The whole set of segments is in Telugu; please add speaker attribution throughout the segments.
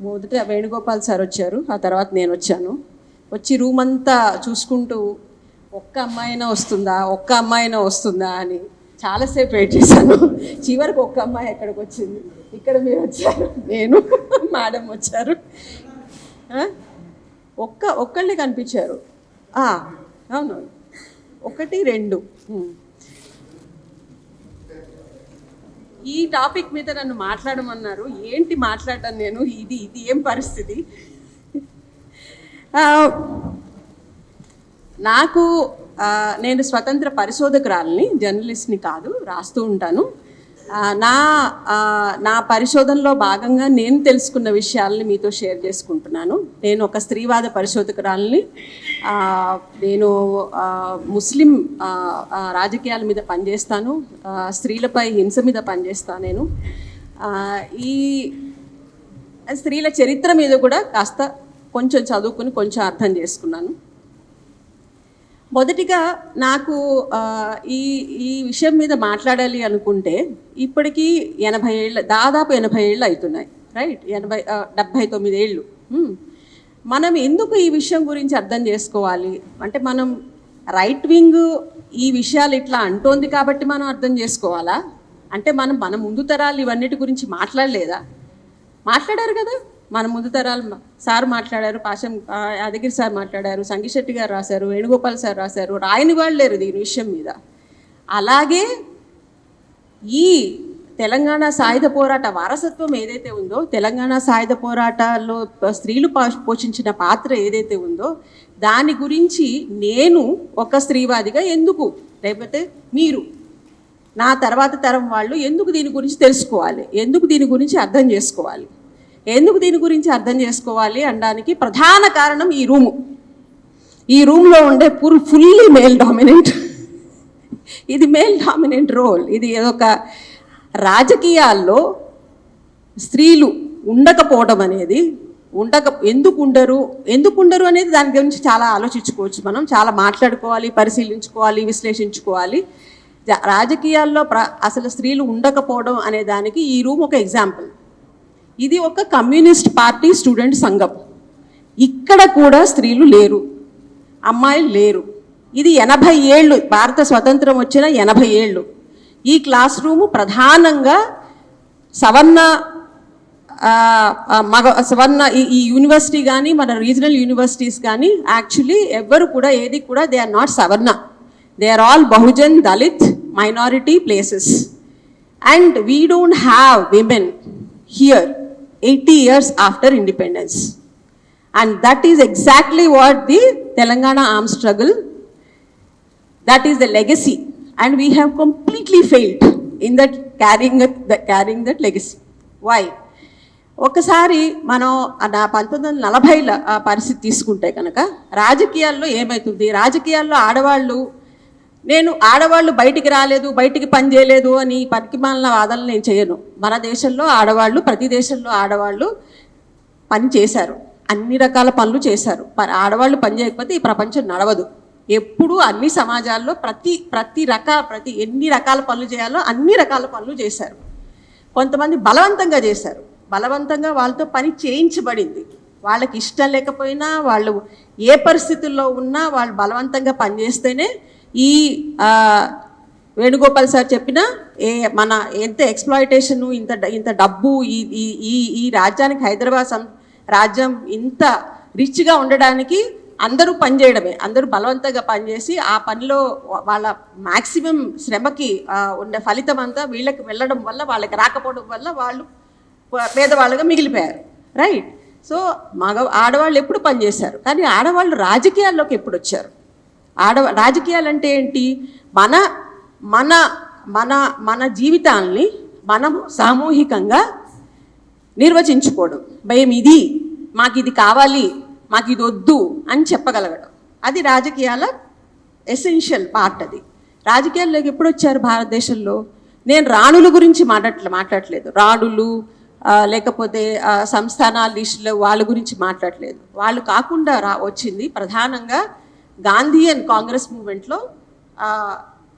Speaker 1: మొదట వేణుగోపాల్ సార్ వచ్చారు. ఆ తర్వాత నేను వచ్చాను. వచ్చి రూమ్ అంతా చూసుకుంటూ ఒక్క అమ్మాయినా వస్తుందా? ఒక్క అమ్మాయినా వస్తుందా? అని చాలాసేపు వెయిట్ చేశాను. చివరికి ఒక్క అమ్మాయి ఎక్కడికి వచ్చింది. ఇక్కడ మీరు వచ్చారు. నేను మేడం వచ్చారు. ఒక్క ఒక్కళ్ళే కనిపించారు. అవును. ఒకటి రెండు. ఈ టాపిక్ మీద నన్ను మాట్లాడమన్నారు. ఏంటి మాట్లాడాను నేను? ఇది ఇది ఏం పరిస్థితి? ఆ, నాకు ఆ, నేను స్వతంత్ర పరిశోధకురాలని జర్నలిస్ట్ని కాదు రాస్తూ ఉంటాను. నా నా పరిశోధనలో భాగంగా నేను తెలుసుకున్న విషయాలని మీతో షేర్ చేసుకుంటున్నాను. నేను ఒక స్త్రీవాద పరిశోధకురాలని నేను ముస్లిం రాజకీయాల మీద పనిచేస్తాను స్త్రీలపై హింస మీద పనిచేస్తాను నేను. ఈ స్త్రీల చరిత్ర మీద కూడా కాస్త కొంచెం చదువుకుని కొంచెం అర్థం చేసుకున్నాను. మొదటిగా నాకు ఈ ఈ విషయం మీద మాట్లాడాలి అనుకుంటే ఇప్పటికీ ఎనభై ఏళ్ళ దాదాపు ఎనభై ఏళ్ళు అవుతున్నాయి రైట్? ఎనభై డెబ్భై తొమ్మిది ఏళ్ళు. మనం ఎందుకు ఈ విషయం గురించి అర్థం చేసుకోవాలి? అంటే మనం రైట్ వింగ్ ఈ విషయాలు ఇట్లా అంటోంది కాబట్టి మనం అర్థం చేసుకోవాలా? అంటే మనం మన ముందు తరాలు ఇవన్నిటి గురించి మాట్లాడలేదా? మాట్లాడారు కదా? మన ముందు తరాలు సార్ మాట్లాడారు పాశం యాదగిరి సార్ మాట్లాడారు సంగిశెట్టి గారు రాశారు వేణుగోపాల్ సార్ రాశారు రాయని వాళ్ళు లేరు దీని విషయం మీద. అలాగే ఈ తెలంగాణ సాయుధ పోరాట వారసత్వం ఏదైతే ఉందో తెలంగాణ సాయుధ పోరాటాల్లో స్త్రీలు పోషించిన పాత్ర ఏదైతే ఉందో దాని గురించి నేను ఒక స్త్రీవాదిగా ఎందుకు లేకపోతే మీరు నా తర్వాత తరం వాళ్ళు ఎందుకు దీని గురించి తెలుసుకోవాలి? ఎందుకు దీని గురించి అర్థం చేసుకోవాలి? ఎందుకు దీని గురించి అర్థం చేసుకోవాలి అనడానికి ప్రధాన కారణం ఈ రూము. ఈ రూమ్లో ఉండే పుల్ ఫుల్లీ మేల్ డామినెంట్. ఇది మేల్ డామినెంట్ రోల్. ఇది ఒక రాజకీయాల్లో స్త్రీలు ఉండకపోవడం అనేది ఉండక ఎందుకు ఉండరు ఎందుకు ఉండరు అనేది దాని గురించి చాలా ఆలోచించుకోవచ్చు మనం చాలా మాట్లాడుకోవాలి పరిశీలించుకోవాలి విశ్లేషించుకోవాలి. జా- రాజకీయాల్లో ప్ర అసలు స్త్రీలు ఉండకపోవడం అనే దానికి ఈ రూమ్ ఒక ఎగ్జాంపుల్. ఇది ఒక కమ్యూనిస్ట్ పార్టీ స్టూడెంట్ సంఘం. ఇక్కడ కూడా స్త్రీలు లేరు. అమ్మాయిలు లేరు. ఇది ఎనభై ఏళ్ళు భారత స్వతంత్రం వచ్చిన ఎనభై ఏళ్ళు. ఈ క్లాస్ రూము ప్రధానంగా సవర్ణ మగ సవర్ణ ఈ ఈ యూనివర్సిటీ కానీ మన రీజనల్ యూనివర్సిటీస్ కానీ యాక్చువల్లీ ఎవ్వరు కూడా ఏది కూడా they are not savarna. They are all Bahujan Dalit minority places. And we don't have women here. Eighty years after independence and that is exactly what the Telangana arm struggle that is the legacy and we have completely failed in that carrying the carrying that legacy why ఒకసారి మనం నా పంతొమ్మిది వందల నలభైల పరిస్థితి తీసుకుంటే కనుక రాజకీయాల్లో ఏమవుతుంది రాజకీయాల్లో ఆడవాళ్ళు నేను ఆడవాళ్ళు బయటికి రాలేదు బయటికి పని చేయలేదు అని పనికిమాలిన వాదనలు నేను చేయను. మన దేశంలో ఆడవాళ్ళు ప్రతి దేశంలో ఆడవాళ్ళు పని చేశారు. అన్ని రకాల పనులు చేశారు. ప- ఆడవాళ్ళు పని చేయకపోతే ఈ ప్రపంచం నడవదు. ఎప్పుడూ అన్ని సమాజాల్లో ప్రతి ప్రతి రకాల ప్రతి ఎన్ని రకాల పనులు చేయాలో అన్ని రకాల పనులు చేశారు. కొంతమంది బలవంతంగా చేశారు. బలవంతంగా వాళ్ళతో పని చేయించబడింది. వాళ్ళకి ఇష్టం లేకపోయినా వాళ్ళు ఏ పరిస్థితుల్లో ఉన్నా వాళ్ళు బలవంతంగా పనిచేస్తేనే ఈ వేణుగోపాల్ సార్ చెప్పిన ఏ మన ఎంత ఎక్స్ప్లాయిటేషను ఇంత ఇంత డబ్బు ఈ ఈ ఈ రాజ్యానికి హైదరాబాద్ రాజ్యం ఇంత రిచ్గా ఉండడానికి అందరూ పనిచేయడమే అందరూ బలవంతంగా పనిచేసి ఆ పనిలో వాళ్ళ మ్యాక్సిమం శ్రమకి ఉండే ఫలితం అంతా వీళ్ళకి వెళ్ళడం వల్ల వాళ్ళకి రాకపోవడం వల్ల వాళ్ళు పేదవాళ్ళుగా మిగిలిపోయారు. రైట్ సో మగ ఆడవాళ్ళు ఎప్పుడు పనిచేశారు కానీ ఆడవాళ్ళు రాజకీయాల్లోకి ఎప్పుడు వచ్చారు? ఆడవ రాజకీయాలు అంటే ఏంటి? మన మన మన మన జీవితాల్ని మనం సామూహికంగా నిర్వచించుకోవడం. భయం ఇది మాకు ఇది కావాలి మాకు ఇది వద్దు అని చెప్పగలగడం. అది రాజకీయాల ఎసెన్షియల్ పార్ట్ అది. రాజకీయాల్లోకి ఎప్పుడు వచ్చారు భారతదేశంలో? నేను రాణుల గురించి మాట్లాడట్లే మాట్లాడట్లేదు రాణులు లేకపోతే సంస్థానాలు వాళ్ళ గురించి మాట్లాడలేదు. వాళ్ళు కాకుండా రా వచ్చింది ప్రధానంగా గాంధీ అండ్ కాంగ్రెస్ మూమెంట్లో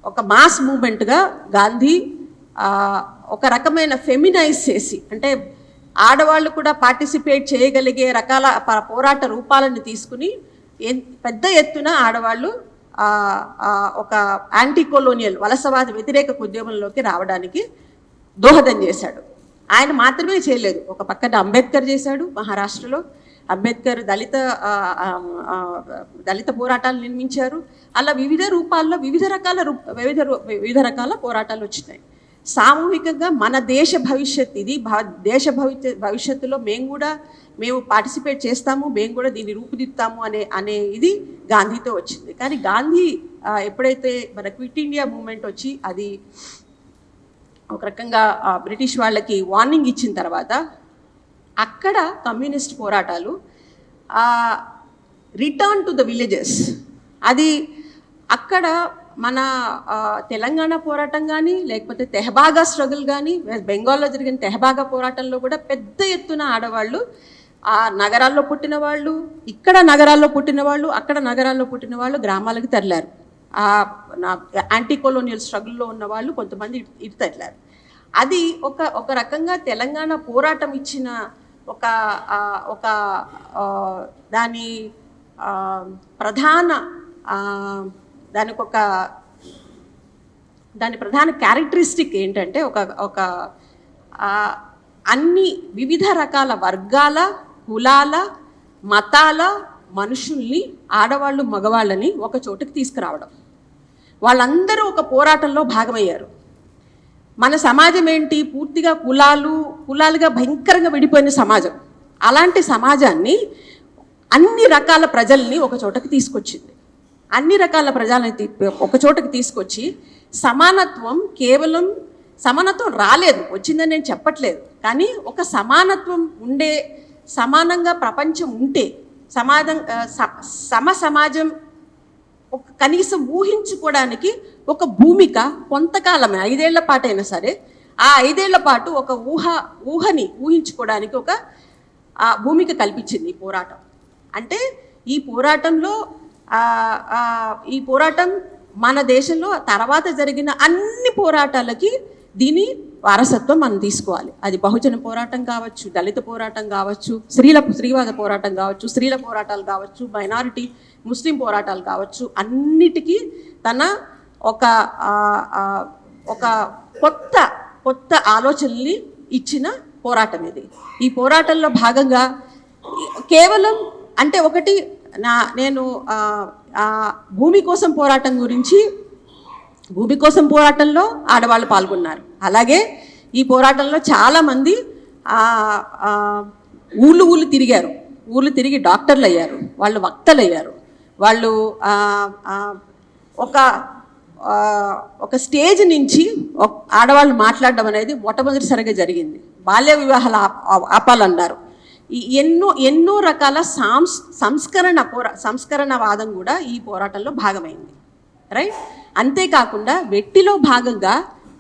Speaker 1: ఒక మాస్ మూమెంట్గా గాంధీ ఒక రకమైన ఫెమినైజ్ చేసి అంటే ఆడవాళ్ళు కూడా పార్టిసిపేట్ చేయగలిగే రకాల పోరాట రూపాలను తీసుకుని పెద్ద ఎత్తున ఆడవాళ్ళు ఒక యాంటీ కొలోనియల్ వలసవాద వ్యతిరేక ఉద్యమంలోకి రావడానికి దోహదం చేశాడు. ఆయన మాత్రమే చేయలేదు. ఒక పక్కన అంబేద్కర్ చేశాడు మహారాష్ట్రలో. అంబేద్కర్ దళిత దళిత పోరాటాలు నిర్మించారు. అలా వివిధ రూపాల్లో వివిధ రకాల వివిధ వివిధ రకాల పోరాటాలు వచ్చినాయి. సామూహికంగా మన దేశ భవిష్యత్ ఇది. దేశ భవిష్య భవిష్యత్తులో మేము కూడా మేము పార్టిసిపేట్ చేస్తాము మేము కూడా దీన్ని రూపుదిద్దుతాము అనే అనే ఇది గాంధీతో వచ్చింది. కానీ గాంధీ ఎప్పుడైతే మన క్విట్ ఇండియా మూమెంట్ వచ్చి అది ఒక రకంగా బ్రిటిష్ వాళ్ళకి వార్నింగ్ ఇచ్చిన తర్వాత అక్కడ కమ్యూనిస్ట్ పోరాటాలు రిటర్న్ టు ద విలేజెస్ అది అక్కడ మన తెలంగాణ పోరాటం కానీ లేకపోతే తెహబాగా స్ట్రగుల్ కానీ బెంగాల్లో జరిగిన తెహబాగా పోరాటంలో కూడా పెద్ద ఎత్తున ఆడవాళ్ళు ఆ నగరాల్లో పుట్టిన వాళ్ళు ఇక్కడ నగరాల్లో పుట్టిన వాళ్ళు అక్కడ నగరాల్లో పుట్టిన వాళ్ళు గ్రామాలకు తరలారు. ఆ యాంటీ కొలోనియల్ స్ట్రగుల్లో ఉన్న వాళ్ళు కొంతమంది ఇటు తరలారు. అది ఒక ఒక రకంగా తెలంగాణ పోరాటం ఇచ్చిన ఒక ఒక దాని ప్రధాన దానికి ఒక దాని ప్రధాన క్యారెక్టరిస్టిక్ ఏంటంటే ఒక ఒక అన్ని వివిధ రకాల వర్గాల కులాల మతాల మనుషుల్ని ఆడవాళ్ళు మగవాళ్ళని ఒక చోటుకి తీసుకురావడం. వాళ్ళందరూ ఒక పోరాటంలో భాగమయ్యారు. మన సమాజం ఏంటి? పూర్తిగా కులాలు కులాలుగా భయంకరంగా విడిపోయిన సమాజం. అలాంటి సమాజాన్ని అన్ని రకాల ప్రజల్ని ఒక చోటకి తీసుకొచ్చింది. అన్ని రకాల ప్రజల్ని తీ- ఒక చోటకి తీసుకొచ్చి సమానత్వం కేవలం సమానత్వం రాలేదు. వచ్చిందని నేను చెప్పట్లేదు. కానీ ఒక సమానత్వం ఉండే సమానంగా ప్రపంచం ఉంటే సమాజం స- సమ సమాజం ఒక కనీసం ఊహించుకోవడానికి ఒక భూమిక కొంతకాలమే ఐదేళ్ళ పాటైనా సరే ఆ ఐదేళ్ళ పాటు ఒక ఊహ ఊహని ఊహించుకోవడానికి ఒక ఆ భూమిక కల్పించింది ఈ పోరాటం. అంటే ఈ పోరాటంలో ఈ పోరాటం మన దేశంలో తర్వాత జరిగిన అన్ని పోరాటాలకి దీని వారసత్వం మనం తీసుకోవాలి. అది బహుజన పోరాటం కావచ్చు దళిత పోరాటం కావచ్చు స్త్రీల స్త్రీవాద పోరాటం కావచ్చు స్త్రీల పోరాటాలు కావచ్చు మైనారిటీ ముస్లిం పోరాటాలు కావచ్చు అన్నిటికీ తన ఒక ఒక కొత్త కొత్త ఆలోచనల్ని ఇచ్చిన పోరాటం ఇది. ఈ పోరాటంలో భాగంగా కేవలం అంటే ఒకటి నా నేను భూమి కోసం పోరాటం గురించి భూమి కోసం పోరాటంలో ఆడవాళ్ళు పాల్గొన్నారు. అలాగే ఈ పోరాటంలో చాలామంది ఊళ్ళు ఊళ్ళు తిరిగారు. ఊళ్ళు తిరిగి డాక్టర్లు అయ్యారు వాళ్ళు వక్తలు అయ్యారు వాళ్ళు ఒక ఒక స్టేజ్ నుంచి ఆడవాళ్ళు మాట్లాడడం అనేది మొట్టమొదటిసారిగా జరిగింది. బాల్య వివాహాలు ఆపాలన్నారు. ఈ ఎన్నో ఎన్నో రకాల సాంస్ సంస్కరణ పోరా సంస్కరణవాదం కూడా ఈ పోరాటంలో భాగమైంది. రైట్ అంతేకాకుండా వెట్టిలో భాగంగా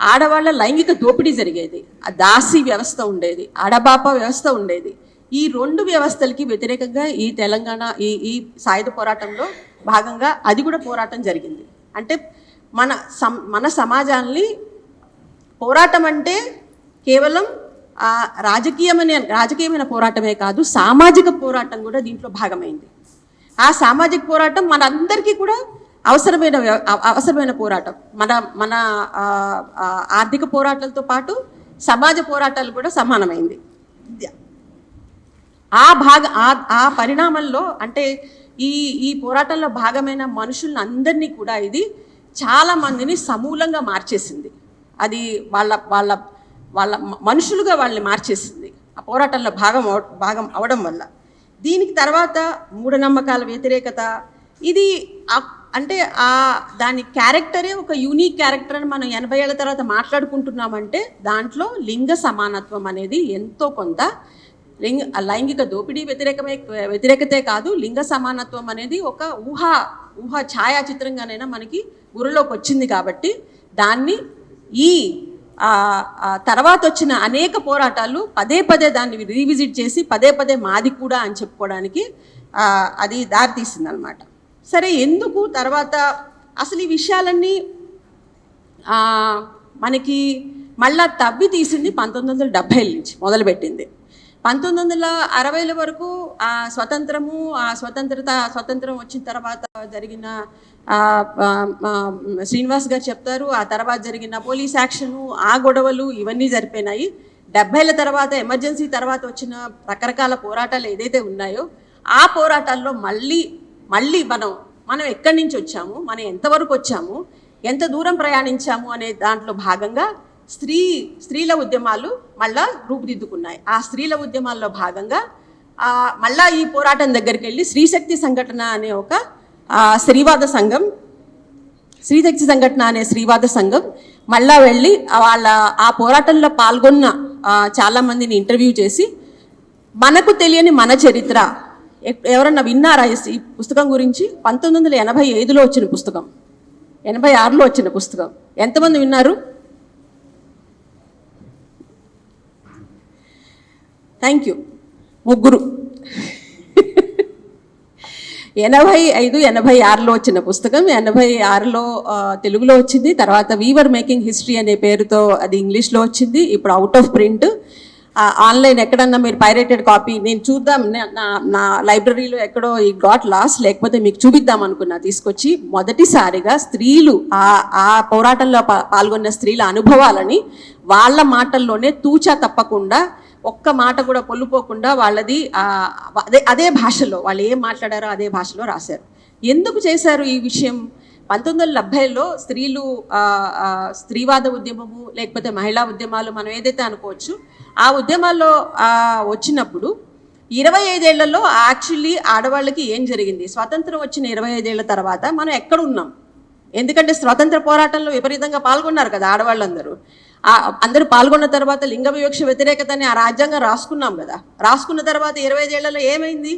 Speaker 1: ఆడవాళ్ళ లైంగిక దోపిడీ జరిగేది. ఆ దాసి వ్యవస్థ ఉండేది. ఆడబాప వ్యవస్థ ఉండేది. ఈ రెండు వ్యవస్థలకి వ్యతిరేకంగా ఈ తెలంగాణ ఈ ఈ సాయుధ పోరాటంలో భాగంగా అది కూడా పోరాటం జరిగింది. అంటే మన సం మన సమాజాన్ని పోరాటం అంటే కేవలం ఆ, రాజకీయమైన రాజకీయమైన పోరాటమే కాదు సామాజిక పోరాటం కూడా దీంట్లో భాగమైంది. ఆ సామాజిక పోరాటం మనందరికీ కూడా అవసరమైన వ్య- అవసరమైన పోరాటం. మన మన ఆర్థిక పోరాటాలతో పాటు సమాజ పోరాటాలు కూడా సమానమైంది. ఆ భాగ ఆ ఆ పరిణామంలో అంటే ఈ ఈ పోరాటంలో భాగమైన మనుషులను అందరినీ కూడా ఇది చాలా మందిని సమూలంగా మార్చేసింది. అది వాళ్ళ వాళ్ళ వాళ్ళ మనుషులుగా వాళ్ళని మార్చేసింది. ఆ పోరాటంలో భాగం భాగం అవడం వల్ల. దీనికి తర్వాత మూఢనమ్మకాల వ్యతిరేకత. ఇది అంటే ఆ దాని క్యారెక్టరే ఒక యూనిక్ క్యారెక్టర్ అని మనం ఎనభై ఏళ్ళ తర్వాత మాట్లాడుకుంటున్నామంటే దాంట్లో లింగ సమానత్వం అనేది ఎంతో కొంత లింగ లైంగిక దోపిడీ వ్యతిరేకమే వ్యతిరేకతే కాదు లింగ సమానత్వం అనేది ఒక ఊహ ఊహ ఛాయాచిత్రంగానైనా మనకి గురిలోకి వచ్చింది కాబట్టి దాన్ని ఈ తర్వాత వచ్చిన అనేక పోరాటాలు పదే పదే దాన్ని రీవిజిట్ చేసి పదే పదే మాది కూడా అని చెప్పుకోవడానికి అది దారితీసింది అనమాట సరే ఎందుకు తర్వాత అసలు ఈ విషయాలన్నీ మనకి మళ్ళా తవ్వి తీసింది పంతొమ్మిది వందల డెబ్భై నుంచి మొదలుపెట్టింది. పంతొమ్మిది వందల అరవైల వరకు ఆ స్వతంత్రము ఆ స్వతంత్రత స్వతంత్రం వచ్చిన తర్వాత జరిగిన శ్రీనివాస్ గారు చెప్తారు ఆ తర్వాత జరిగిన పోలీస్ యాక్షను ఆ గొడవలు ఇవన్నీ జరిపోయినాయి. డెబ్బైల తర్వాత ఎమర్జెన్సీ తర్వాత వచ్చిన రకరకాల పోరాటాలు ఏదైతే ఉన్నాయో ఆ పోరాటాల్లో మళ్ళీ మళ్ళీ మనం మనం ఎక్కడి నుంచి వచ్చాము? మనం ఎంతవరకు వచ్చాము? ఎంత దూరం ప్రయాణించాము అనే దాంట్లో భాగంగా స్త్రీ స్త్రీల ఉద్యమాలు మళ్ళా రూపుదిద్దుకున్నాయి. ఆ స్త్రీల ఉద్యమాల్లో భాగంగా మళ్ళా ఈ పోరాటం దగ్గరికి వెళ్ళి స్త్రీశక్తి సంఘటన అనే ఒక స్త్రీవాద సంఘం స్త్రీశక్తి సంఘటన అనే స్త్రీవాద సంఘం మళ్ళా వెళ్ళి వాళ్ళ ఆ పోరాటంలో పాల్గొన్న చాలామందిని చాలా మందిని ఇంటర్వ్యూ చేసి మనకు తెలియని మన చరిత్ర ఎవరన్నా విన్నారా? ఈ పుస్తకం గురించి పంతొమ్మిది వందల ఎనభై ఐదులో వచ్చిన పుస్తకం. ఎనభై ఆరులో వచ్చిన పుస్తకం. ఎంతమంది విన్నారు? థ్యాంక్ యూ ముగ్గురు. ఎనభై ఐదు ఎనభై ఆరులో వచ్చిన పుస్తకం. ఎనభై ఆరులో తెలుగులో వచ్చింది. తర్వాత వీవర్ మేకింగ్ హిస్టరీ అనే పేరుతో అది ఇంగ్లీష్లో వచ్చింది. ఇప్పుడు అవుట్ ఆఫ్ ప్రింట్ ఆన్లైన్ ఎక్కడన్నా మీరు పైరేటెడ్ కాపీ నేను చూద్దాం నా నా లైబ్రరీలో ఎక్కడో ఈ గాట్ లాస్ట్ లేకపోతే మీకు చూపిద్దాం అనుకున్నా తీసుకొచ్చి మొదటిసారిగా స్త్రీలు ఆ ఆ పోరాటంలో పాల్గొన్న స్త్రీల అనుభవాలని వాళ్ళ మాటల్లోనే తూచా తప్పకుండా ఒక్క మాట కూడా పొల్లుపోకుండా వాళ్ళది అదే అదే భాషలో వాళ్ళు ఏం మాట్లాడారో అదే భాషలో రాశారు. ఎందుకు చేశారు ఈ విషయం? పంతొమ్మిది వందల డెబ్బైలో స్త్రీలు స్త్రీవాద ఉద్యమము లేకపోతే మహిళా ఉద్యమాలు మనం ఏదైతే అనుకోవచ్చు ఆ ఉద్యమాల్లో వచ్చినప్పుడు ఇరవై ఐదేళ్ళలో యాక్చువల్లీ ఆడవాళ్ళకి ఏం జరిగింది? స్వాతంత్రం వచ్చిన ఇరవై ఐదేళ్ళ తర్వాత మనం ఎక్కడ ఉన్నాం ఎందుకంటే స్వతంత్ర పోరాటంలో విపరీతంగా పాల్గొన్నారు కదా ఆడవాళ్ళందరూ. అందరూ పాల్గొన్న తర్వాత లింగ వివక్ష వ్యతిరేకతని ఆ రాజ్యాంగం రాసుకున్నాం కదా. రాసుకున్న తర్వాత ఇరవై ఐదేళ్ళలో ఏమైంది?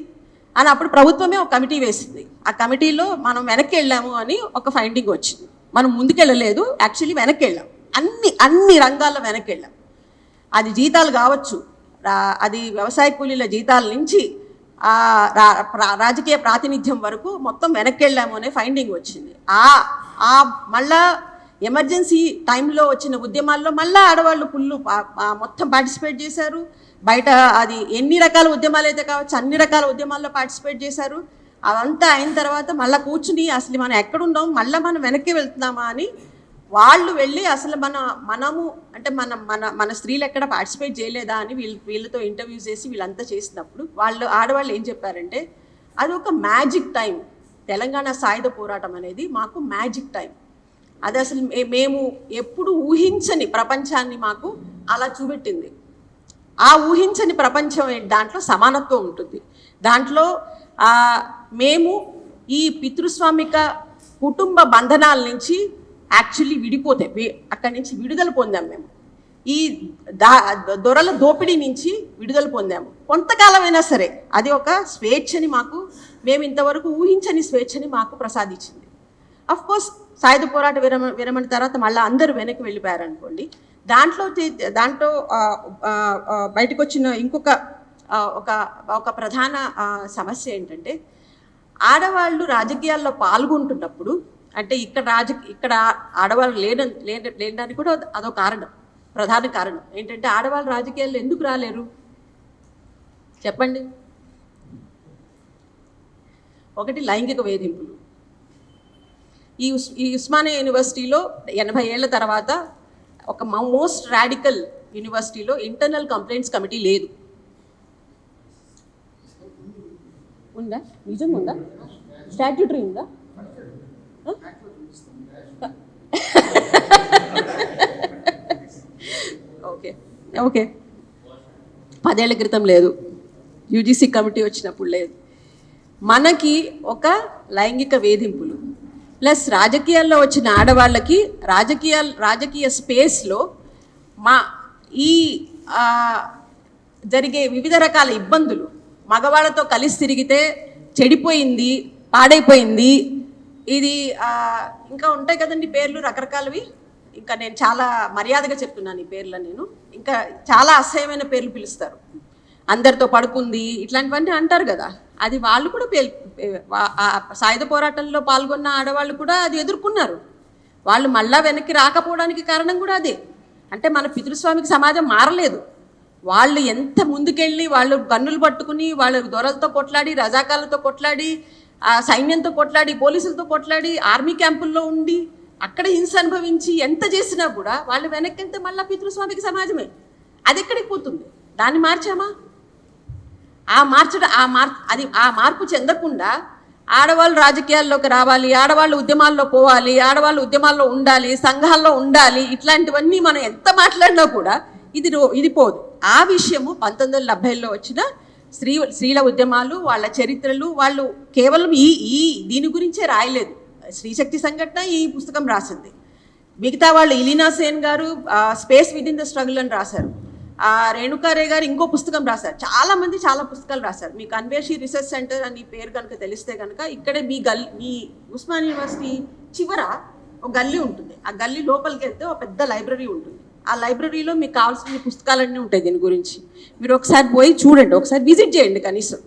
Speaker 1: అని అప్పుడు ప్రభుత్వమే ఒక కమిటీ వేసింది. ఆ కమిటీలో మనం వెనక్కి వెళ్ళాము అని ఒక ఫైండింగ్ వచ్చింది. మనం ముందుకెళ్ళలేదు యాక్చువల్లీ వెనక్కి వెళ్ళాం. అన్ని అన్ని రంగాల్లో వెనక్కి వెళ్ళాం. అది జీతాలు కావచ్చు అది వ్యవసాయ కూలీల జీతాల నుంచి రా- రాజకీయ ప్రాతినిధ్యం వరకు మొత్తం వెనక్కి వెళ్ళాము అనే ఫైండింగ్ వచ్చింది. ఆ ఆ మళ్ళా ఎమర్జెన్సీ టైంలో వచ్చిన ఉద్యమాల్లో మళ్ళీ ఆడవాళ్ళు ఫుల్ మొత్తం పార్టిసిపేట్ చేశారు. బయట అది ఎన్ని రకాల ఉద్యమాలు అయితే కావచ్చు అన్ని రకాల ఉద్యమాల్లో పార్టిసిపేట్ చేశారు. అదంతా అయిన తర్వాత మళ్ళీ కూర్చుని అసలు మనం ఎక్కడున్నాం మళ్ళీ మనం వెనక్కి వెళ్తున్నామా అని వాళ్ళు వెళ్ళి అసలు మన మనము అంటే మన మన మన స్త్రీలు ఎక్కడ పార్టిసిపేట్ చేయలేదా అని వీళ్ళు వీళ్ళతో ఇంటర్వ్యూస్ చేసి వీళ్ళంతా చేసినప్పుడు వాళ్ళు ఆడవాళ్ళు ఏం చెప్పారంటే అది ఒక మ్యాజిక్ టైం తెలంగాణ సాయుధ పోరాటం అనేది మాకు మ్యాజిక్ టైం అది అసలు మేము ఎప్పుడు ఊహించని ప్రపంచాన్ని మాకు అలా చూపెట్టింది. ఆ ఊహించని ప్రపంచం దాంట్లో సమానత్వం ఉంటుంది. దాంట్లో మేము ఈ పితృస్వామిక కుటుంబ బంధనాల నుంచి యాక్చువల్లీ విడిపోతే. అక్కడి నుంచి విడుదల పొందాం మేము. ఈ దా దొరల దోపిడీ నుంచి విడుదల పొందాము. కొంతకాలమైనా సరే అది ఒక స్వేచ్ఛని మాకు మేము ఇంతవరకు ఊహించని స్వేచ్ఛని మాకు ప్రసాదించింది. అఫ్ కోర్స్ సాయుధ పోరాట విరమ విరమణ తర్వాత మళ్ళీ అందరూ వెనక్కి వెళ్ళిపోయారు అనుకోండి దాంట్లో దాంట్లో బయటకు వచ్చిన ఇంకొక ఒక ఒక ప్రధాన సమస్య ఏంటంటే ఆడవాళ్ళు రాజకీయాల్లో పాల్గొంటున్నప్పుడు అంటే ఇక్కడ రాజ ఇక్కడ ఆడవాళ్ళు లేన లేన లేనడానికి కూడా అదో కారణం ప్రధాన కారణం. ఏంటంటే ఆడవాళ్ళు రాజకీయాల్లో ఎందుకు రాలేరు? చెప్పండి. ఒకటి లైంగిక వేధింపులు. ఈ ఉస్ ఈ ఉస్మానియా యూనివర్సిటీలో ఎనభై ఏళ్ళ తర్వాత ఒక మోస్ట్ రాడికల్ యూనివర్సిటీలో ఇంటర్నల్ కంప్లైంట్స్ కమిటీ లేదు. ఉందా? నిజంగా ఉందా? స్టాట్యూటరీ ఉందా? ఓకే ఓకే పదేళ్ళ క్రితం లేదు. యూజీసీ కమిటీ వచ్చినప్పుడు లేదు. మనకి ఒక లైంగిక వేధింపులు. ప్లస్ రాజకీయాల్లో వచ్చిన ఆడవాళ్ళకి రాజకీయ రాజకీయ స్పేస్లో మా ఈ జరిగే వివిధ రకాల ఇబ్బందులు మగవాళ్ళతో కలిసి తిరిగితే చెడిపోయింది పాడైపోయింది ఇది ఇంకా ఉంటాయి కదండి పేర్లు రకరకాలవి. ఇంకా నేను చాలా మర్యాదగా చెప్తున్నాను ఈ పేర్లు నేను. ఇంకా చాలా అసహ్యమైన పేర్లు పిలుస్తారు. అందరితో పడుకుంది ఇట్లాంటివన్నీ అంటారు కదా. అది వాళ్ళు కూడా పేల్ సాయుధ పోరాటంలో పాల్గొన్న ఆడవాళ్ళు కూడా అది ఎదుర్కొన్నారు. వాళ్ళు మళ్ళా వెనక్కి రాకపోవడానికి కారణం కూడా అదే. అంటే మన పితృస్వామికి సమాజం మారలేదు. వాళ్ళు ఎంత ముందుకెళ్ళి వాళ్ళు గన్నులు పట్టుకుని వాళ్ళు దొరలతో కొట్లాడి రజాకాలతో కొట్లాడి ఆ సైన్యంతో కొట్లాడి పోలీసులతో కొట్లాడి ఆర్మీ క్యాంపుల్లో ఉండి అక్కడ హింస అనుభవించి ఎంత చేసినా కూడా వాళ్ళు వెనక్కి వెళ్తే మళ్ళీ పితృస్వామికి సమాజమే. అది ఎక్కడికి పోతుంది? దాన్ని మార్చామా? ఆ మార్చడం ఆ మార్ అది ఆ మార్పు చెందకుండా ఆడవాళ్ళు రాజకీయాల్లోకి రావాలి ఆడవాళ్ళు ఉద్యమాల్లో పోవాలి ఆడవాళ్ళు ఉద్యమాల్లో ఉండాలి సంఘాల్లో ఉండాలి ఇట్లాంటివన్నీ మనం ఎంత మాట్లాడినా కూడా ఇది రో ఇది పోదు. ఆ విషయము పంతొమ్మిది వందల డెబ్బైలో వచ్చిన స్త్రీ స్త్రీల ఉద్యమాలు వాళ్ళ చరిత్రలు వాళ్ళు కేవలం ఈ ఈ దీని గురించే రాయలేదు. స్త్రీశక్తి సంఘటన ఈ పుస్తకం రాసింది. మిగతా వాళ్ళు ఇలీనా సేన్ గారు స్పేస్ విదిన్ ద స్ట్రగుల్ అని రాశారు. రేణుకారే గారు ఇంకో పుస్తకం రాశారు. చాలా మంది చాలా పుస్తకాలు రాశారు. మీకు అన్వేషి రీసెర్చ్ సెంటర్ అని పేరు కనుక తెలిస్తే కనుక ఇక్కడే మీ గల్ మీ ఉస్మాన్ యూనివర్సిటీ చివర ఒక గల్లీ ఉంటుంది. ఆ గల్లీ లోపలికి వెళ్తే ఒక పెద్ద లైబ్రరీ ఉంటుంది. ఆ లైబ్రరీలో మీకు కావాల్సిన పుస్తకాలన్నీ ఉంటాయి దీని గురించి. మీరు ఒకసారి పోయి చూడండి ఒకసారి విజిట్ చేయండి కనీసం.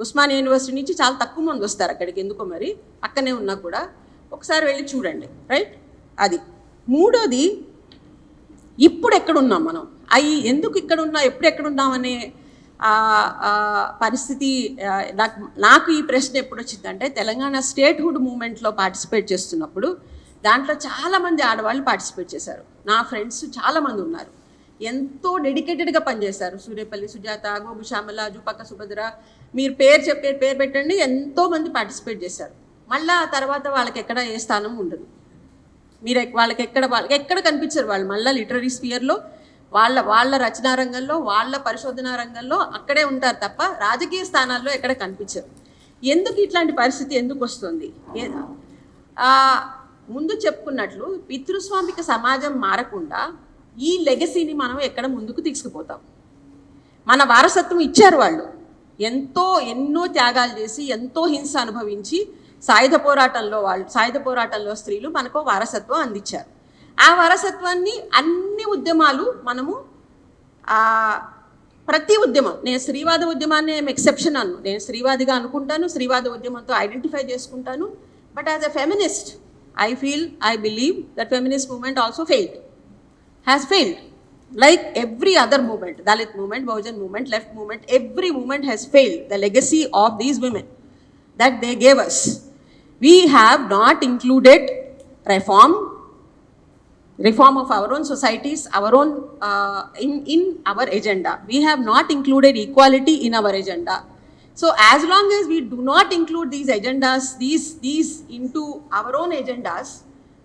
Speaker 1: ఉస్మాన్ యూనివర్సిటీ నుంచి చాలా తక్కువ మంది వస్తారు అక్కడికి. ఎందుకో మరి? పక్కనే ఉన్నా కూడా. ఒకసారి వెళ్ళి చూడండి. రైట్? అది. మూడోది ఇప్పుడు ఎక్కడున్నాం మనం? అవి ఎందుకు ఇక్కడ ఉన్నా ఎప్పుడు ఎక్కడ ఉన్నామనే పరిస్థితి నాకు నాకు ఈ ప్రశ్న ఎప్పుడు వచ్చిందంటే తెలంగాణ స్టేట్హుడ్ మూమెంట్లో పార్టిసిపేట్ చేస్తున్నప్పుడు దాంట్లో చాలామంది ఆడవాళ్ళు పార్టిసిపేట్ చేశారు. నా ఫ్రెండ్స్ చాలామంది ఉన్నారు. ఎంతో డెడికేటెడ్గా పనిచేశారు. సూర్యపల్లి సుజాత గోబు శ్యామల జుపక్క సుభద్ర మీరు పేరు చెప్పే పేరు పెట్టండి ఎంతోమంది పార్టిసిపేట్ చేశారు. మళ్ళీ ఆ తర్వాత వాళ్ళకి ఎక్కడ ఏ స్థానం ఉండదు. మీరు వాళ్ళకి ఎక్కడ వాళ్ళకి ఎక్కడ కనిపించరు వాళ్ళు. మళ్ళీ లిటరీ స్పియర్లో వాళ్ళ వాళ్ళ రచనా రంగంలో వాళ్ళ పరిశోధనా రంగంలో అక్కడే ఉంటారు తప్ప రాజకీయ స్థానాల్లో ఎక్కడ కనిపించరు. ఎందుకు ఇట్లాంటి పరిస్థితి ఎందుకు వస్తుంది? ఏ- ముందు చెప్పుకున్నట్లు పితృస్వామిక సమాజం మారకుండా ఈ లెగసీని మనం ఎక్కడ ముందుకు తీసుకుపోతాం? మన వారసత్వం ఇచ్చారు వాళ్ళు. ఎంతో ఎన్నో త్యాగాలు చేసి ఎంతో హింస అనుభవించి సాయుధ పోరాటంలో వాళ్ళు సాయుధ పోరాటంలో స్త్రీలు మనకు వారసత్వం అందించారు. ఆ వారసత్వాన్ని అన్ని ఉద్యమాలు మనము ప్రతి ఉద్యమం నేను స్త్రీవాద ఉద్యమాన్ని ఏం ఎక్సెప్షన్ అను నేను స్త్రీవాదిగా అనుకుంటాను స్త్రీవాద ఉద్యమంతో ఐడెంటిఫై చేసుకుంటాను. But as a feminist I feel I believe that feminist movement also failed has failed like every other movement Dalit movement Bahujan movement left movement every movement has failed the legacy of these women that they gave us we have not included reform reform of our own societies, our own, uh, in, in our agenda. We have not included equality in our agenda. So as long as we do not include these agendas, these, these into our own agendas,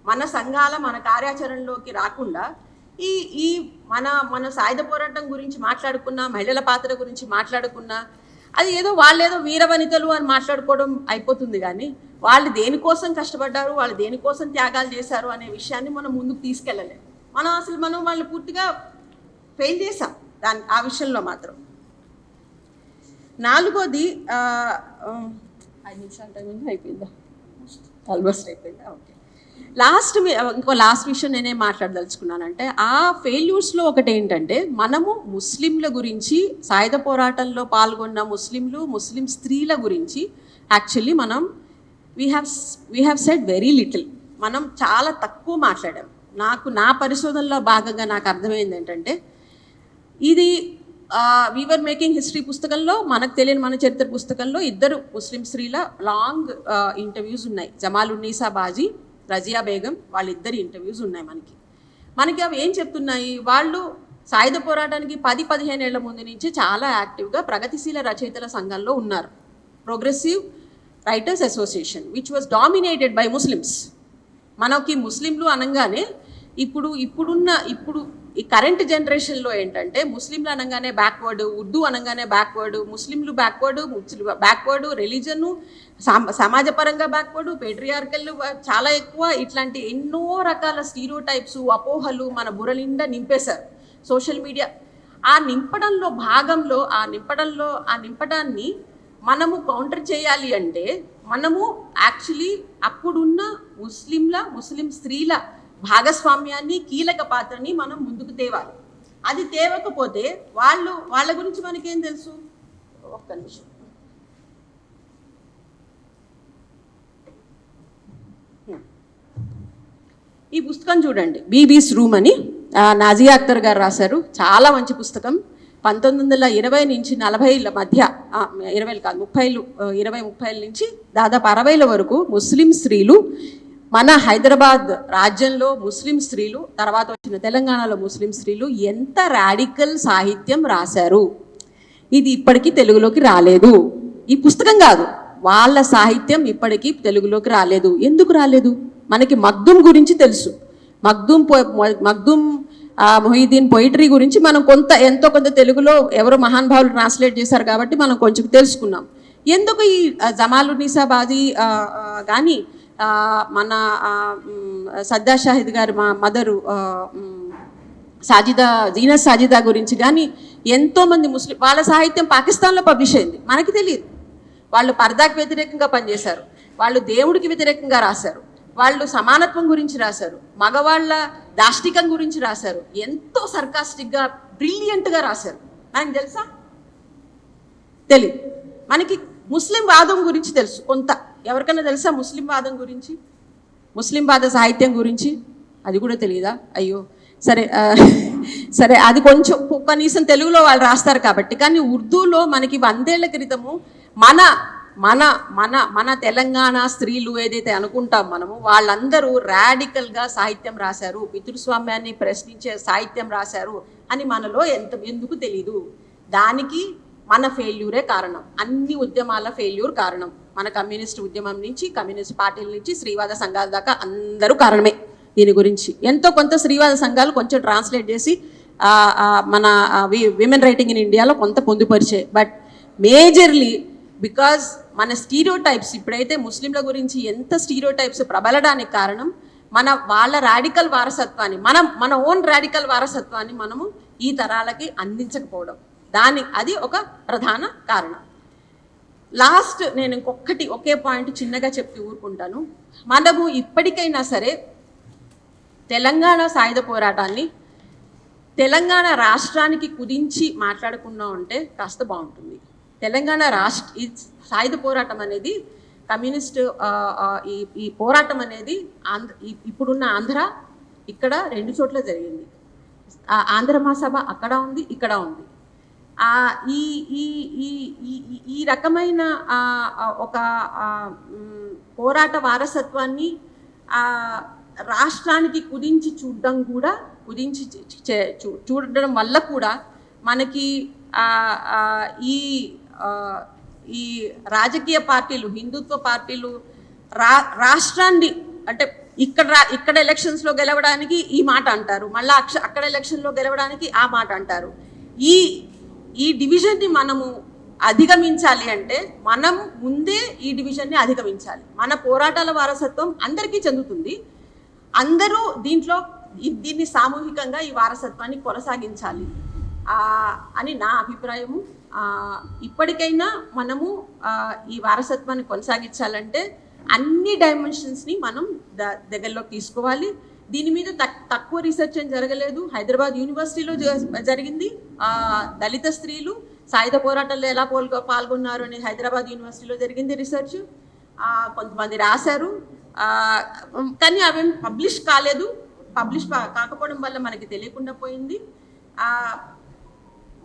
Speaker 1: మన సంఘాల మన కార్యాచరణలోకి రాకుండా ఈ ఈ మన మన సాయుధ పోరాటం గురించి మాట్లాడుకున్నా మహిళల పాత్ర గురించి మాట్లాడుకున్నా అది ఏదో వాళ్ళేదో వీరవనితలు అని మాట్లాడుకోవడం అయిపోతుంది కానీ వాళ్ళు దేనికోసం కష్టపడ్డారు వాళ్ళు దేనికోసం త్యాగాలు చేశారు అనే విషయాన్ని మనం ముందుకు తీసుకెళ్ళలేము మనం అసలు మనం వాళ్ళు పూర్తిగా ఫెయిల్ చేసాం దాని ఆ విషయంలో మాత్రం. నాలుగోది ఐదు నిమిషాల టైం అయిపోయిందా? ఆల్మోస్ట్ అయిపోయిందా? ఓకే లాస్ట్ ఇంకో లాస్ట్ విషయం నేనే మాట్లాడదలుచుకున్నానంటే ఆ ఫెయిల్యూర్స్లో ఒకటి ఏంటంటే మనము ముస్లింల గురించి సాయుధ పోరాటంలో పాల్గొన్న ముస్లింలు ముస్లిం స్త్రీల గురించి యాక్చువల్లీ మనం we have we have said very little మనం చాలా తక్కువ మాట్లాడాం. నాకు నా పరిశోధనలో భాగంగా నాకు అర్థమైంది ఏంటంటే ఇది వీవర్ మేకింగ్ హిస్టరీ పుస్తకంలో మనకు తెలియని మన చరిత్ర పుస్తకంలో ఇద్దరు ముస్లిం స్త్రీల లాంగ్ ఇంటర్వ్యూస్ ఉన్నాయి. జమాలున్నీసా బాజీ రజియా బేగం వాళ్ళిద్దరి ఇంటర్వ్యూస్ ఉన్నాయి మనకి. మనకి అవి ఏం చెప్తున్నాయి? వాళ్ళు సాయుధ పోరాటానికి పది పదిహేను ఏళ్ళ ముందు నుంచి చాలా యాక్టివ్గా ప్రగతిశీల రచయితల సంఘంలో ఉన్నారు. Progressive writers association which was dominated by Muslims మనకి ముస్లింలు అనగానే ఇప్పుడు ఇప్పుడున్న ఇప్పుడు ఈ కరెంట్ జనరేషన్లో ఏంటంటే ముస్లింలు అనగానే బ్యాక్వర్డ్ ఉర్దూ అనగానే బ్యాక్వర్డ్ ముస్లింలు బ్యాక్వర్డ్ బ్యాక్వర్డ్ రిలీజన్ సమాజపరంగా బ్యాక్వర్డ్ పేట్రియార్కల్ చాలా ఎక్కువ. ఇట్లాంటి ఎన్నో రకాల స్టీరియో టైప్స్ అపోహలు మన బుర్ర నిండా నింపేశారు. సోషల్ మీడియా ఆ నింపడంలో భాగంలో ఆ నింపడంలో ఆ నింపడాన్ని మనము కౌంటర్ చేయాలి అంటే మనము యాక్చువల్లీ అప్పుడున్న ముస్లింల ముస్లిం స్త్రీల భాగస్వామ్యాన్ని కీలక పాత్రని మనం ముందుకు తేవాలి. అది తేవకపోతే వాళ్ళు వాళ్ళ గురించి మనకేం తెలుసు? ఒక్క నిమిషం. ఈ పుస్తకం చూడండి. బీబీస్ రూమ్ అని. నాజియా అఖ్తర్ గారు రాశారు. చాలా మంచి పుస్తకం. పంతొమ్మిది వందల ఇరవై నుంచి నలభైల మధ్య ఇరవైలు కాదు ముప్పైలు ఇరవై ముప్పైల నుంచి దాదాపు అరవైల వరకు ముస్లిం స్త్రీలు మన హైదరాబాద్ రాజ్యంలో ముస్లిం స్త్రీలు తర్వాత వచ్చిన తెలంగాణలో ముస్లిం స్త్రీలు ఎంత రాడికల్ సాహిత్యం రాశారు? ఇది ఇప్పటికీ తెలుగులోకి రాలేదు. ఈ పుస్తకం కాదు వాళ్ళ సాహిత్యం ఇప్పటికీ తెలుగులోకి రాలేదు. ఎందుకు రాలేదు? మనకి మగ్దుం గురించి తెలుసు. మగ్దుం పో మొ- మగ్దుమ్ పొయిటరీ గురించి మనం కొంత ఎంతో కొంత తెలుగులో ఎవరో మహానుభావులు ట్రాన్స్లేట్ చేశారు కాబట్టి మనం కొంచెం తెలుసుకున్నాం. ఎందుకు ఈ జమాలు నిసాబాజీ కానీ మన సద్దా షాహిద్ గారు మా మదరు సాజిదా జీనస్ సాజిదా గురించి కానీ ఎంతోమంది ముస్లిం వాళ్ళ సాహిత్యం పాకిస్తాన్లో పబ్లిష్ అయింది. మనకి తెలియదు. వాళ్ళు పరదాకి వ్యతిరేకంగా పనిచేశారు. వాళ్ళు దేవుడికి వ్యతిరేకంగా రాశారు. వాళ్ళు సమానత్వం గురించి రాశారు. మగవాళ్ళ దాష్టికం గురించి రాశారు. ఎంతో సర్కాస్టిక్గా బ్రిలియంట్గా రాశారు. మనకి తెలుసా? తెలియదు మనకి ముస్లిం వాదం గురించి తెలుసు. కొంత. ఎవరికైనా తెలుసా ముస్లిం వాదం గురించి? ముస్లిం వాద సాహిత్యం గురించి? అది కూడా తెలియదా అయ్యో. సరే సరే అది కొంచెం కనీసం తెలుగులో వాళ్ళు రాస్తారు కాబట్టి. కానీ ఉర్దూలో మనకి వందేళ్ళ క్రితము మన మన మన మన తెలంగాణ స్త్రీలు ఏదైతే అనుకుంటాం మనము వాళ్ళందరూ ర్యాడికల్గా సాహిత్యం రాశారు. పితృస్వామ్యాన్ని ప్రశ్నించే సాహిత్యం రాశారు అని మనలో ఎంత ఎందుకు తెలీదు? దానికి మన ఫెయిల్యూరే కారణం. అన్ని ఉద్యమాల ఫెయిల్యూర్ కారణం. మన కమ్యూనిస్ట్ ఉద్యమం నుంచి కమ్యూనిస్ట్ పార్టీల నుంచి శ్రీవాద సంఘాల దాకా అందరూ కారణమే దీని గురించి. ఎంతో కొంత శ్రీవాద సంఘాలు కొంచెం ట్రాన్స్లేట్ చేసి మన విమెన్ రైటింగ్ ఇన్ ఇండియాలో కొంత పొందుపరిచాయి బట్ మేజర్లీ బికాజ్ మన స్టీరియో టైప్స్ ఇప్పుడైతే ముస్లింల గురించి ఎంత స్టీరియో టైప్స్ ప్రబలడానికి కారణం మన వాళ్ళ రాడికల్ వారసత్వాన్ని మనం మన ఓన్ రాడికల్ వారసత్వాన్ని మనము ఈ తరాలకి అందించకపోవడం. దాని అది ఒక ప్రధాన కారణం. లాస్ట్ నేను ఇంకొకటి ఒకే పాయింట్ చిన్నగా చెప్పి ఊరుకుంటాను. మనము ఇప్పటికైనా సరే తెలంగాణ సాయుధ పోరాటాన్ని తెలంగాణ రాష్ట్రానికి కుదించి మాట్లాడుకున్నాం అంటే కాస్త బాగుంటుంది. తెలంగాణ రాష్ట్ర సాయుధ పోరాటం అనేది కమ్యూనిస్ట్ ఈ ఈ పోరాటం అనేది ఆంధ్ర ఇప్పుడున్న ఆంధ్ర ఇక్కడ రెండు చోట్ల జరిగింది. ఆ ఆంధ్ర మహాసభ అక్కడ ఉంది ఇక్కడ ఉంది. ఈ ఈ ఈ ఈ- ఈ- రకమైన ఒక పోరాట వారసత్వాన్ని రాష్ట్రానికి కుదించి చూడడం కూడా కుదించి చే- చూ- చూడడం వల్ల కూడా మనకి ఈ ఈ రాజకీయ పార్టీలు హిందుత్వ పార్టీలు రా రాష్ట్రాన్ని అంటే ఇక్కడ రా- ఇక్కడ ఎలక్షన్స్లో గెలవడానికి ఈ మాట అంటారు. మళ్ళీ అక్ష అక్కడ ఎలక్షన్లో గెలవడానికి ఆ మాట అంటారు. ఈ ఈ డివిజన్ని మనము అధిగమించాలి అంటే మనం ముందే ఈ డివిజన్ని అధిగమించాలి. మన పోరాటాల వారసత్వం అందరికీ చెందుతుంది. అందరూ దీంట్లో దీన్ని సామూహికంగా ఈ వారసత్వాన్ని కొనసాగించాలి. అని నా అభిప్రాయము. ఇప్పటికైనా మనము ఈ వారసత్వాన్ని కొనసాగించాలంటే అన్ని డైమెన్షన్స్ని మనం ద దగ్గరలోకి తీసుకోవాలి. దీని మీద తక్- తక్కువ రీసెర్చ్ ఏం జరగలేదు. హైదరాబాద్ యూనివర్సిటీలో జ- జరిగింది. దళిత స్త్రీలు సాయుధ పోరాటాల్లో ఎలా పాల్గొ పాల్గొన్నారు అనేది హైదరాబాద్ యూనివర్సిటీలో జరిగింది రీసెర్చ్ కొంతమంది రాశారు. కానీ అవేం పబ్లిష్ కాలేదు. పబ్లిష్ కాకపోవడం వల్ల మనకి తెలియకుండా పోయింది.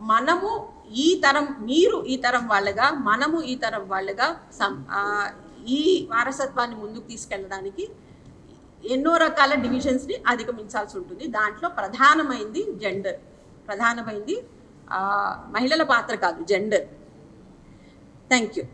Speaker 1: మనము ఈ తరం మీరు ఈ తరం వాళ్ళగా మనము ఈ తరం వాళ్ళగా ఈ వారసత్వాన్ని ముందుకు తీసుకెళ్ళడానికి ఎన్నో రకాల డివిజన్స్ని అధిగమించాల్సి ఉంటుంది. దాంట్లో ప్రధానమైంది జెండర్ ప్రధానమైంది మహిళల పాత్ర కాదు జెండర్ థ్యాంక్ యూ